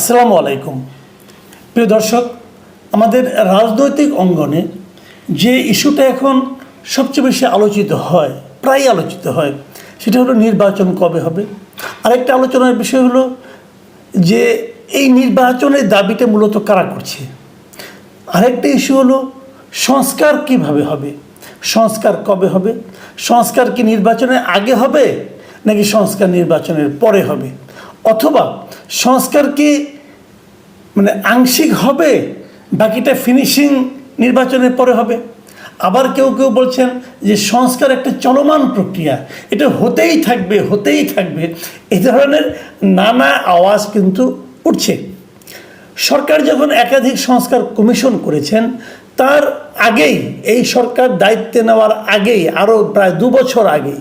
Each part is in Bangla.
আসসালামু আলাইকুম। প্রিয় দর্শক, আমাদের রাজনৈতিক অঙ্গনে যে ইস্যুটা এখন সবচেয়ে বেশি আলোচিত হয় প্রায় আলোচিত হয়, সেটা হলো নির্বাচন কবে হবে? আরেকটা আলোচনার বিষয় হলো যে এই নির্বাচনের দাবিটা মূলত কারা করছে? আরেকটা ইস্যু হলো সংস্কার কীভাবে হবে? সংস্কার কবে হবে? সংস্কার কি নির্বাচনের আগে হবে নাকি সংস্কার নির্বাচনের পরে হবে? অথবা সংস্কার কি মানে আংশিক হবে, বাকিটা ফিনিশিং নির্বাচনের পরে হবে। আবার কেউ কেউ বলছেন যে সংস্কার একটা চলমান প্রক্রিয়া, এটা হতেই থাকবে হতেই থাকবে। এই ধরনের নানা আওয়াজ কিন্তু উঠছে। সরকার যখন একাধিক সংস্কার কমিশন করেছেন, তার আগেই, এই সরকার দায়িত্বে নেওয়ার আগেই, আরও প্রায় দু বছর আগেই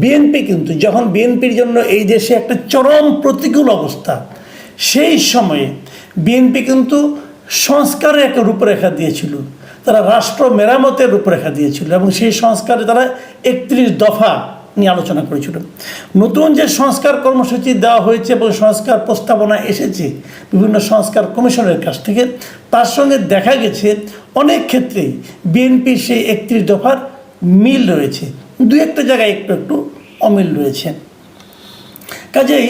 বিএনপি কিন্তু যখন বিএনপির জন্য এই দেশে একটা চরম প্রতিকূল অবস্থা, সেই সময়ে বিএনপি কিন্তু সংস্কারের একটা রূপরেখা দিয়েছিল। তারা রাষ্ট্র মেরামতের রূপরেখা দিয়েছিল এবং সেই সংস্কারে তারা একত্রিশ দফা নিয়ে আলোচনা করেছিল। নতুন যে সংস্কার কর্মসূচি দেওয়া হয়েছে এবং সংস্কার প্রস্তাবনা এসেছে বিভিন্ন সংস্কার কমিশনের কাছ থেকে, তার সঙ্গে দেখা গেছে অনেক ক্ষেত্রেই বিএনপির সেই একত্রিশ দফার মিল রয়েছে। দু একটা জায়গায় একটু একটু অমিল রয়েছে কাজেই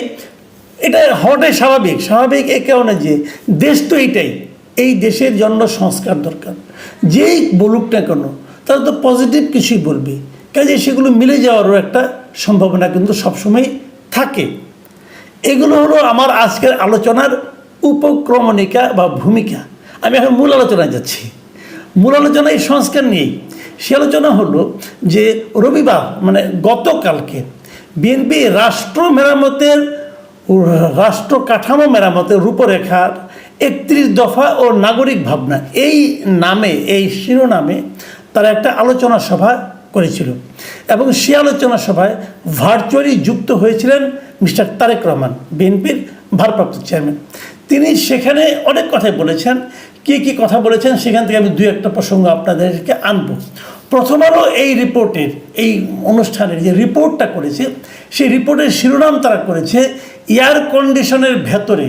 এটা হওয়াটাই স্বাভাবিক। স্বাভাবিক এই কারণে যে দেশ তো এইটাই, এই দেশের জন্য সংস্কার দরকার। যেই বলুক না কেন, তারা তো পজিটিভ কিছুই বলবে। কাজে সেগুলো মিলে যাওয়ারও একটা সম্ভাবনা কিন্তু সবসময় থাকে। এগুলো হলো আমার আজকের আলোচনার উপক্রমণিকা বা ভূমিকা। আমি এখন মূল আলোচনায় যাচ্ছি। মূল আলোচনা এই সংস্কার নিয়েই সে আলোচনা হলো যে রবিবার মানে গতকালকে বিএনপি রাষ্ট্র মেরামতের, রাষ্ট্র কাঠামো মেরামতের রূপরেখার একত্রিশ দফা ও নাগরিক ভাবনা, এই নামে, এই শিরোনামে তারা একটা আলোচনা সভা করেছিল এবং সে আলোচনা সভায় ভার্চুয়ালি যুক্ত হয়েছিলেন মিস্টার তারেক রহমান, বিএনপির ভারপ্রাপ্ত চেয়ারম্যান। তিনি সেখানে অনেক কথাই বলেছেন কি কি কথা বলেছেন, সেখান থেকে আমি দু একটা প্রসঙ্গ আপনাদেরকে আনব। প্রথম আলো এই রিপোর্টের এই অনুষ্ঠানের যে রিপোর্টটা করেছে, সেই রিপোর্টের শিরোনাম তারা করেছে, এয়ার কন্ডিশনের ভেতরে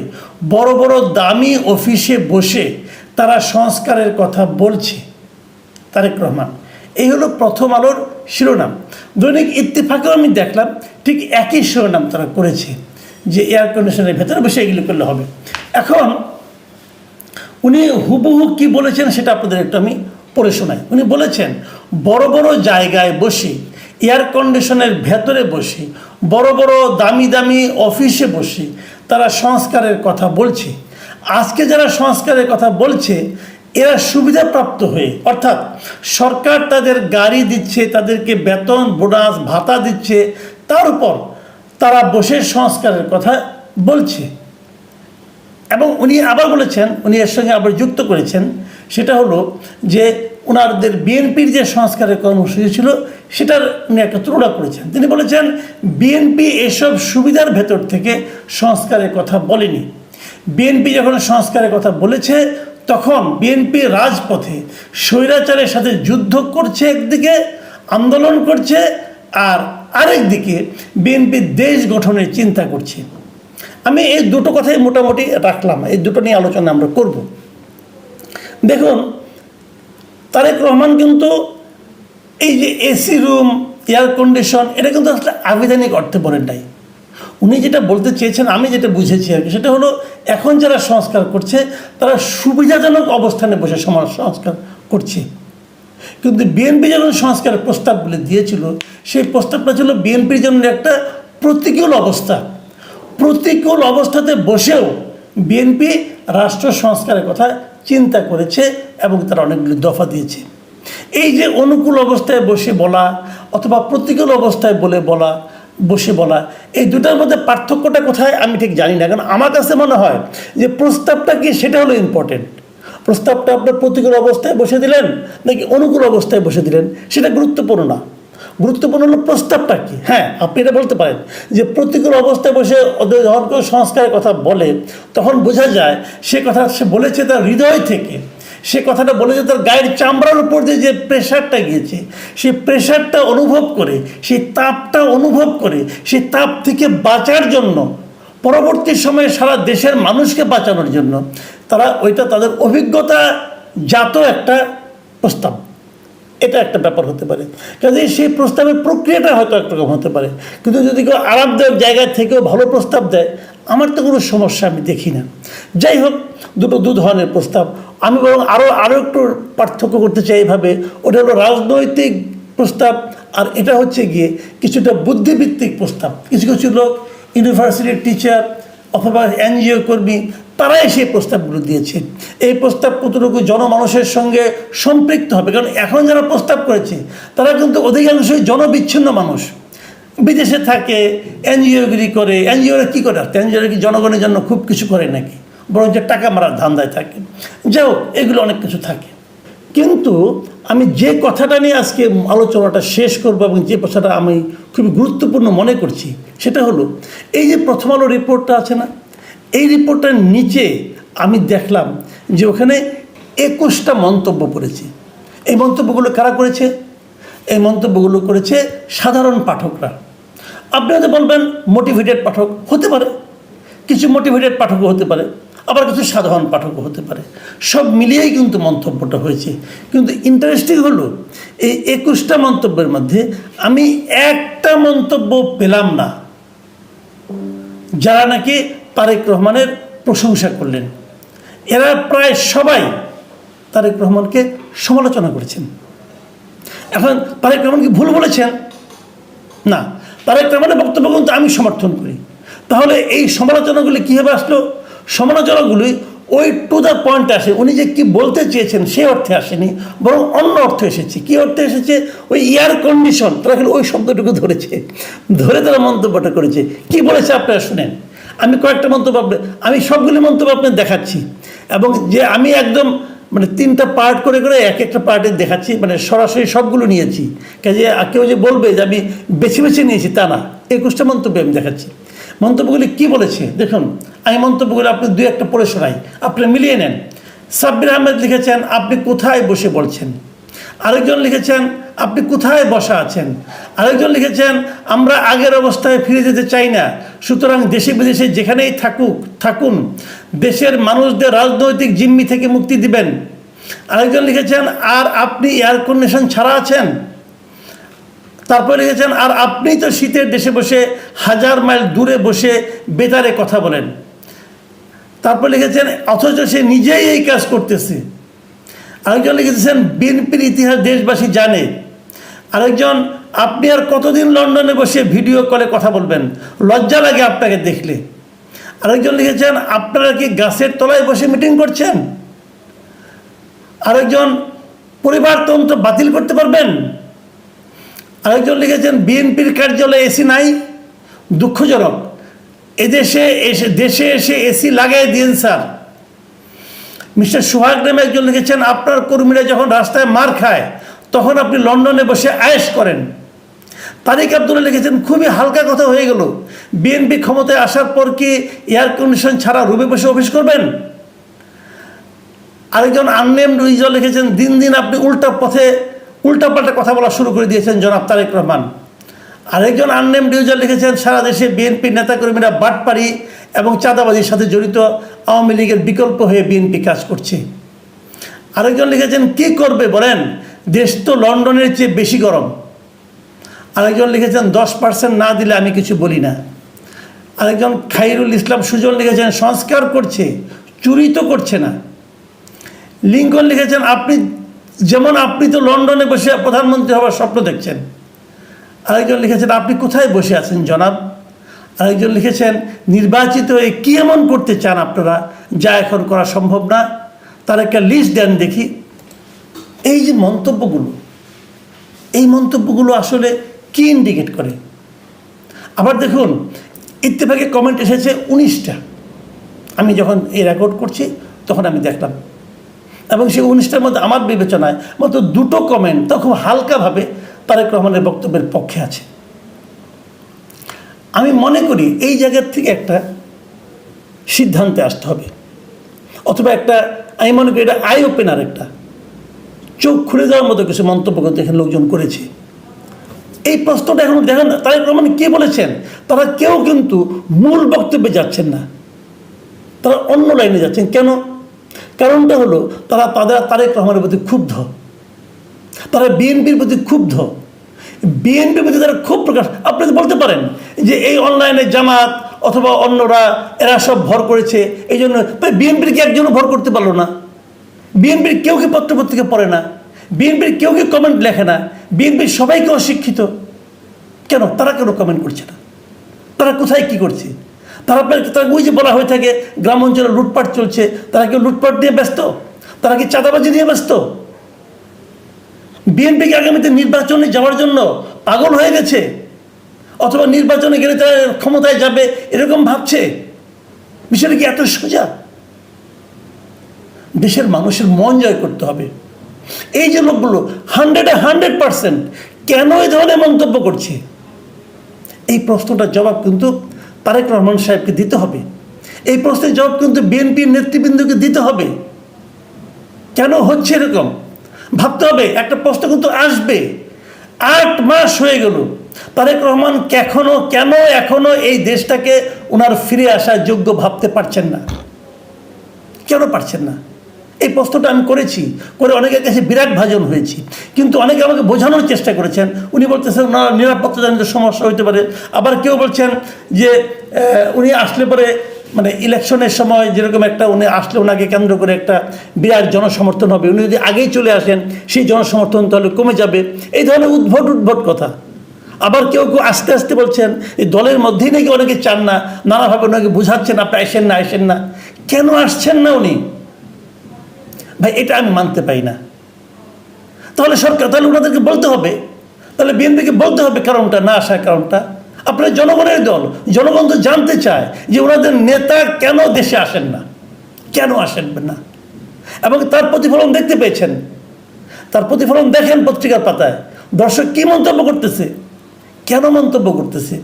বড় বড় দামি অফিসে বসে তারা সংস্কারের কথা বলছে। তারেক রহমান, এই হলো প্রথম আলোর শিরোনাম। দৈনিক ইত্তেফাকেও আমি দেখলাম, ঠিক একই শিরোনাম তারা করেছে, যে এয়ার কন্ডিশনের ভেতরে বসে এগুলো করলে হবে। এখন উনি হুবহু কি বলেছেন সেটা আপনাদের একটু আমি পড়ে শোনাই। উনি বলেছেন, বড় বড় জায়গায় বসে এয়ার কন্ডিশনের ভেতরে বসে, বড় বড় দামি দামি অফিসে বসে, তারা সংস্কারের কথা বলছে। আজকে যারা সংস্কারের কথা বলছে, এরা সুবিধাপ্রাপ্ত হয়ে, অর্থাৎ সরকার তাদের গাড়ি দিচ্ছে, তাদেরকে বেতন বোনাস ভাতা দিচ্ছে, তার উপর তারা বসে সংস্কারের কথা বলছে। এবং উনি আবার বলেছেন, উনি এর সঙ্গে আবার যুক্ত করেছেন, সেটা হলো যে ওনাদের বিএনপির যে সংস্কারের কর্মসূচি ছিল, সেটার উনি একটা তুলনা করেছেন। তিনি বলেছেন, বিএনপি এসব সুবিধার ভেতর থেকে সংস্কারের কথা বলেনি। বিএনপি যখন সংস্কারের কথা বলেছে, তখন বিএনপি রাজপথে স্বৈরাচারের সাথে যুদ্ধ করছে একদিকে, আন্দোলন করছে, আর আরেকদিকে বিএনপি দেশ গঠনের চিন্তা করছে। আমি এই দুটো কথাই মোটামুটি রাখলাম, এই দুটো নিয়ে আলোচনা আমরা করব। দেখুন, তারেক রহমান কিন্তু এই যে এসি রুম এয়ার কন্ডিশন এটা কিন্তু আসলে আবেদনিক অর্থে বলেন নাই। উনি যেটা বলতে চেয়েছেন, আমি যেটা বুঝেছি আর কি, সেটা হলো এখন যারা সংস্কার করছে, তারা সুবিধাজনক অবস্থানে বসে সমাজ সংস্কার করছে। কিন্তু বিএনপি যখন সংস্কারের প্রস্তাবগুলি দিয়েছিল, সেই প্রস্তাবটা ছিল বিএনপির জন্য একটা প্রতিকূল অবস্থা। প্রতিকূল অবস্থাতে বসেও বিএনপি রাষ্ট্র সংস্কারের কথা চিন্তা করেছে এবং তারা অনেকগুলি দফা দিয়েছে। এই যে অনুকূল অবস্থায় বসে বলা অথবা প্রতিকূল অবস্থায় বলে বলা, বসে বলা, এই দুটার মধ্যে পার্থক্যটা কোথায় আমি ঠিক জানি না। কারণ আমার কাছে মনে হয় যে প্রস্তাবটা কি সেটা হলো ইম্পর্টেন্ট প্রস্তাবটা আপনার প্রতিকূল অবস্থায় বসে দিলেন নাকি অনুকূল অবস্থায় বসে দিলেন সেটা গুরুত্বপূর্ণ না। গুরুত্বপূর্ণ হলো প্রস্তাবটা কি? হ্যাঁ আপনি এটা বলতে পারেন যে প্রতিকূল অবস্থায় বসে যখন কেউ সংস্কারের কথা বলে, তখন বোঝা যায় সে কথা সে বলেছে তার হৃদয় থেকে। সে কথাটা বলেছে তার গায়ের চামড়ার উপর দিয়ে যে প্রেশারটা গিয়েছে, সেই প্রেশারটা অনুভব করে, সেই তাপটা অনুভব করে, সেই তাপ থেকে বাঁচার জন্য, পরবর্তী সময়ে সারা দেশের মানুষকে বাঁচানোর জন্য তারা ওইটা তাদের অভিজ্ঞতা জাত একটা প্রস্তাব। এটা একটা ব্যাপার হতে পারে। কাজে সেই প্রস্তাবের প্রক্রিয়াটা হয়তো একরকম হতে পারে। কিন্তু যদি কেউ আরামদায়ক জায়গা থেকেও ভালো প্রস্তাব দেয়, আমার তো কোনো সমস্যা আমি দেখি না। যাই হোক, দুটো দু ধরনের প্রস্তাব। আমি বরং আরও আরও একটু পার্থক্য করতে চাই এইভাবে ওটা হলো রাজনৈতিক প্রস্তাব আর এটা হচ্ছে গিয়ে কিছুটা বুদ্ধিভিত্তিক প্রস্তাব। কিছু কিছু লোক ইউনিভার্সিটির টিচার অথবা এনজিও কর্মী তারাই সেই প্রস্তাবগুলো দিয়েছে। এই প্রস্তাব কতটুকু জনমানুষের সঙ্গে সম্পৃক্ত হবে? কারণ এখন যারা প্রস্তাব করেছে, তারা কিন্তু অধিকাংশই জনবিচ্ছিন্ন মানুষ। বিদেশে থাকে এনজিওগিরি করে, এনজিওরা কী করে? এনজিওরা কি জনগণের জন্য খুব কিছু করে নাকি? বরং যে টাকা মারার ধান্দায় থাকে। যাই এগুলো অনেক কিছু থাকে। কিন্তু আমি যে কথাটা নিয়ে আজকে আলোচনাটা শেষ করব এবং যে কথাটা আমি খুবই গুরুত্বপূর্ণ মনে করছি, সেটা হলো, এই যে প্রথম আলো রিপোর্টটা আছে না, এই রিপোর্টটার নিচে আমি দেখলাম যে ওখানে একুশটা মন্তব্য পড়েছে। এই মন্তব্যগুলো কারা করেছে? এই মন্তব্যগুলো করেছে সাধারণ পাঠকরা। আপনি হয়তো বলবেন মোটিভেটেড পাঠক হতে পারে। কিছু মোটিভেটেড পাঠকও হতে পারে। আবার কিছু সাধারণ পাঠকও হতে পারে। সব মিলিয়েই কিন্তু মন্তব্যটা হয়েছে। কিন্তু ইন্টারেস্টিং হলো, এই একুশটা মন্তব্যের মধ্যে আমি একটা মন্তব্য পেলাম না, যারা নাকি তারেক রহমানের প্রশংসা করলেন। এরা প্রায় সবাই তারেক রহমানকে সমালোচনা করেছেন। এখন তারেক রহমান কি ভুল বলেছেন? না, তারেক রহমানের বক্তব্য কিন্তু আমি সমর্থন করি। তাহলে এই সমালোচনাগুলি কীভাবে আসলো? সমালোচনাগুলি ওই টু দ্য পয়েন্ট আসে। উনি যে কি বলতে চেয়েছেন সে অর্থে আসেনি, বরং অন্য অর্থে এসেছে। কি অর্থে এসেছে? ওই এয়ার কন্ডিশন তারা খালি ওই শব্দটুকু ধরেছে। ধরে তারা মন্তব্যটা করেছে। কি বলেছে আপনারা শুনেন। আমি কয়েকটা মন্তব্য আপনি- আমি সবগুলি মন্তব্য আপনার দেখাচ্ছি। এবং যে আমি একদম মানে তিনটা পার্ট করে করে এক একটা পার্টে দেখাচ্ছি মানে সরাসরি সবগুলো নিয়েছি। কাজে কেউ যে বলবে যে আমি বেছে বেছে নিয়েছি তা না। একুশটা মন্তব্য আমি দেখাচ্ছি। মন্তব্যগুলি কি বলেছে? দেখুন, আমি মন্তব্যগুলি আপনি দুই একটা পড়ে শোনাই। আপনি মিলিয়ে নেন। সাব্বির আহমেদ লিখেছেন, আপনি কোথায় বসে বলছেন আরেকজন লিখেছেন, আপনি কোথায় বসা আছেন? আরেকজন লিখেছেন, আমরা আগের অবস্থায় ফিরে যেতে চাই না। সুতরাং দেশে বিদেশে যেখানেই থাকুক, থাকুন। দেশের মানুষদের রাজনৈতিক জিম্মি থেকে মুক্তি দিবেন। আরেকজন লিখেছেন, আর আপনি এয়ার কন্ডিশন ছাড়া আছেন? তারপরে লিখেছেন, আর আপনি তো শীতের দেশে বসে হাজার মাইল দূরে বসে বেতারে কথা বলেন। তারপর লিখেছেন, অথচ সে নিজেই এই কাজ করতেছে। আরেকজন লিখেছেন, বিএনপির ইতিহাস দেশবাসী জানে। আরেকজন, আপনি আর কতদিন লন্ডনে বসে ভিডিও কলে কথা বলবেন? লজ্জা লাগে আপনাকে দেখলে। আরেকজন লিখেছেন, আপনারা কি গাছের তলায় বসে মিটিং করছেন? আরেকজন, পরিবারতন্ত্র বাতিল করতে পারবেন? আরেকজন লিখেছেন, বিএনপির কার্যালয়ে এসি নাই, দুঃখজনক। এদেশে এসে, দেশে এসে এসি লাগাই দিন স্যার। মিস্টার সোহাগ নামে একজন লিখেছেন, আপনার কর্মীরা যখন রাস্তায় মার খায়, তখন আপনি লন্ডনে বসে আয়েস করেন। তারিক আব্দুল্লাহ লিখেছেন, খুবই হালকা কথা হয়ে গেল। বিএনপি ক্ষমতায় আসার পর কি এয়ার কন্ডিশন ছাড়া রুমে বসে অফিস করবেন? আরেকজন আননেম রিজল লিখেছেন, দিন দিন আপনি উল্টা পথে উল্টাপাল্টা কথা বলা শুরু করে দিয়েছেন জনাব তারেক রহমান। আরেকজন আননেম ডিউজার লিখেছেন, সারা দেশে বিএনপি নেতাকর্মীরা বাটপাড়ি এবং চাঁদাবাজির সাথে জড়িত আওয়ামী লীগের বিকল্প হয়ে বিএনপি কাজ করছে। আরেকজন লিখেছেন, কি করবে বলেন? দেশ তো লন্ডনের চেয়ে বেশি গরম। আরেকজন লিখেছেন, দশ পার্সেন্ট না দিলে আমি কিছু বলি না। আরেকজন খাইরুল ইসলাম সুজন লিখেছেন, সংস্কার করছে, চুরি তো করছে না। লিঙ্কন লিখেছেন, আপনি যেমন আপনি তো লন্ডনে বসে প্রধানমন্ত্রী হওয়ার স্বপ্ন দেখছেন। আরেকজন লিখেছেন, আপনি কোথায় বসে আছেন, জনাব? আরেকজন লিখেছেন, নির্বাচিত হয়ে কী এমন করতে চান আপনারা যা এখন করা সম্ভব না? তার একটা লিস্ট দেন দেখি। এই যে মন্তব্যগুলো, এই মন্তব্যগুলো আসলে কি ইন্ডিকেট করে? আবার দেখুন, ইত্তেফাকে কমেন্ট এসেছে উনিশটা। আমি যখন এই রেকর্ড করছি, তখন আমি দেখলাম এবং সেই উনিশটার মধ্যে আমার বিবেচনায় মাত্র দুটো কমেন্ট তা খুব হালকাভাবে তারেক রহমানের বক্তব্যের পক্ষে আছে। আমি মনে করি এই জায়গার থেকে একটা সিদ্ধান্তে আসতে হবে। অথবা একটা, আমি মনে করি এটা আই ওপেনার একটা। চোখ খুলে দেওয়ার মতো কিছু মন্তব্য কিন্তু এখানে লোকজন করেছে। এই প্রশ্নটা এখন দেখেন না, তারেক রহমান কে বলেছেন? তারা কেউ কিন্তু মূল বক্তব্যে যাচ্ছেন না। তারা অন্য লাইনে যাচ্ছেন। কেন? কারণটা হলো তারা তাদের তারেক রহমানের প্রতি ক্ষুব্ধ। তারা বিএনপির প্রতি ক্ষুব্ধ। বিএনপির প্রতি তারা ক্ষোভ প্রকাশ। আপনি বলতে পারেন যে এই অনলাইনে জামাত অথবা অন্যরা, এরা সব ভর করেছে এই জন্য বিএনপির কি একজনও ভর করতে পারল না? বিএনপির কেউ কি পত্রপত্রিকা পড়ে না? বিএনপির কেউ কি কমেন্ট লেখে না? বিএনপির সবাইকে অশিক্ষিত? কেন? তারা কেন কমেন্ট করছে না? তারা কোথায় কি করছে? তারা তারা ওই যে বলা হয়ে থাকে, গ্রাম অঞ্চলে লুটপাট চলছে, তারা কি লুটপাট নিয়ে ব্যস্ত? তারা কি চাঁদাবাজি নিয়ে ব্যস্ত? বিএনপিকে আগামীতে নির্বাচনে যাওয়ার জন্য পাগল হয়ে গেছে? অথবা নির্বাচনে গেলে তারা ক্ষমতায় যাবে, এরকম ভাবছে? বিষয়টা কি এত সোজা? দেশের মানুষের মন জয় করতে হবে। এই যে লোকগুলো হান্ড্রেডে হান্ড্রেড পার্সেন্ট কেন এই ধরনের মন্তব্য করছে? এই প্রশ্নটার জবাব কিন্তু তারেক রহমান সাহেবকে দিতে হবে। এই প্রশ্নের জবাব কিন্তু বিএনপির নেতৃবৃন্দকে দিতে হবে। কেন হচ্ছে এরকম? ভাবতে হবে, একটা প্রশ্ন কিন্তু আসবে। আট মাস হয়ে গেল। তারেক রহমান এখনও কেন এখনও এই দেশটাকে ওনার ফিরে আসার যোগ্য ভাবতে পারছেন না? কেন পারছেন না? এই প্রশ্নটা আমি করেছি, করে অনেকের কাছে বিরাট ভাজন হয়েছি। কিন্তু অনেকে আমাকে বোঝানোর চেষ্টা করেছেন। উনি বলতেছেন, না, নিরাপত্তাজনিত সমস্যা হতে পারে। আবার কেউ বলছেন যে উনি আসলে পরে মানে ইলেকশনের সময় যেরকম একটা উনি আসলে ওনাকে কেন্দ্র করে একটা বিরাট জনসমর্থন হবে। উনি যদি আগেই চলে আসেন, সেই জনসমর্থন তাহলে কমে যাবে। এই ধরনের উদ্ভট উদ্ভট কথা। আবার কেউ কেউ আস্তে আস্তে বলছেন, এই দলের মধ্যেই নাকি অনেকে চান না, নানাভাবে ওনাকে বুঝাচ্ছেন, আপনি আসেন না আসেন না। কেন আসছেন না উনি? ভাই, এটা আমি মানতে পাই না। তাহলে সরকার, তাহলে ওনাদেরকে বলতে হবে। তাহলে বিএনপিকে বলতে হবে কারণটা, না আসার কারণটা। আপনার জনগণের দল, জনগণ তো জানতে চায় যে ওনাদের নেতা কেন দেশে আসেন না, কেন আসেন না। এবং তার প্রতিফলন দেখতে পেয়েছেন। তার প্রতিফলন দেখেন পত্রিকার পাতায়। দর্শক কি মন্তব্য করতেছে? কেন মন্তব্য করতেছে?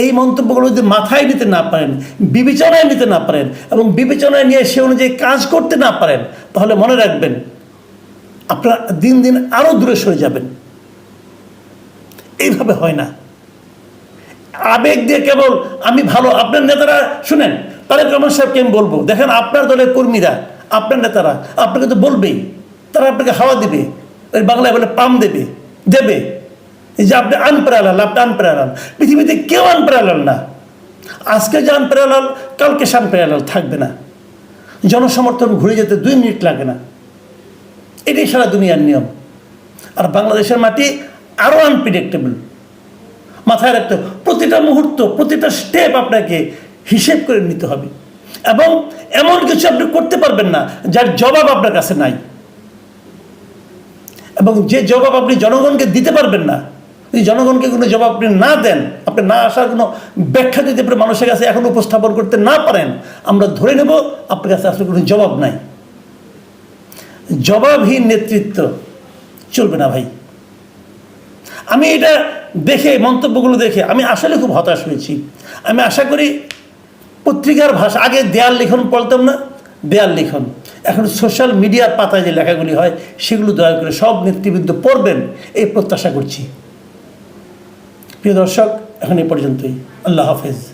এই মন্তব্যগুলো যদি মাথায় নিতে না পারেন, বিবেচনায় নিতে না পারেন এবং বিবেচনায় নিয়ে সে অনুযায়ী কাজ করতে না পারেন, তাহলে মনে রাখবেন আপনারা দিন দিন আরও দূরে সরে যাবেন। এইভাবে হয় না। আবেগ দিয়ে কেবল আমি ভালো, আপনার নেতারা শুনেন, তারেক রহমান সাহেবকে আমি বলব, দেখেন আপনার দলের কর্মীরা, আপনার নেতারা, আপনাকে তো বলবেই, তারা আপনাকে হাওয়া দেবে, ওই বাংলায় বলে পাম দেবে দেবে। এই যে আপনি আনপ্যারালাল আপনি আনপ্যারালাল পৃথিবীতে কেউ আনপ্যারালাল না। আজকে যে আনপ্যারালাল কালকে সে থাকবে না। জনসমর্থন ঘুরে যেতে দুই মিনিট লাগে না। এটাই সারা দুনিয়ার নিয়ম। আর বাংলাদেশের মাটি আরও আনপ্রিডিক্টেবল মাথায় রাখতে প্রতিটা মুহূর্ত, প্রতিটা স্টেপ আপনাকে হিসেব করে নিতে হবে। এবং এমন কিছু আপনি করতে পারবেন না, যার জবাব আপনার কাছে নাই। এবং যে জবাব আপনি জনগণকে দিতে পারবেন না যদি জনগণকে কোনো জবাব আপনি না দেন, আপনি না আসার কোনো ব্যাখ্যা যদি আপনি মানুষের কাছে এখন উপস্থাপন করতে না পারেন, আমরা ধরে নেব আপনার কাছে আসলে কোনো জবাব নাই। জবাবহীন নেতৃত্ব চলবে না ভাই। আমি এটা দেখে, মন্তব্যগুলো দেখে আমি আসলে খুব হতাশ হয়েছি। আমি আশা করি পত্রিকার ভাষা, আগে দেয়াল লিখন পড়তাম না, দেয়াল লিখন। এখন সোশ্যাল মিডিয়ার পাতায় যে লেখাগুলি হয়, সেগুলো দয়া করে সব নেতৃবৃন্দ পড়বেন, এই প্রত্যাশা করছি। প্রিয় দর্শক এখন পর্যন্তই। আল্লাহ হাফেজ।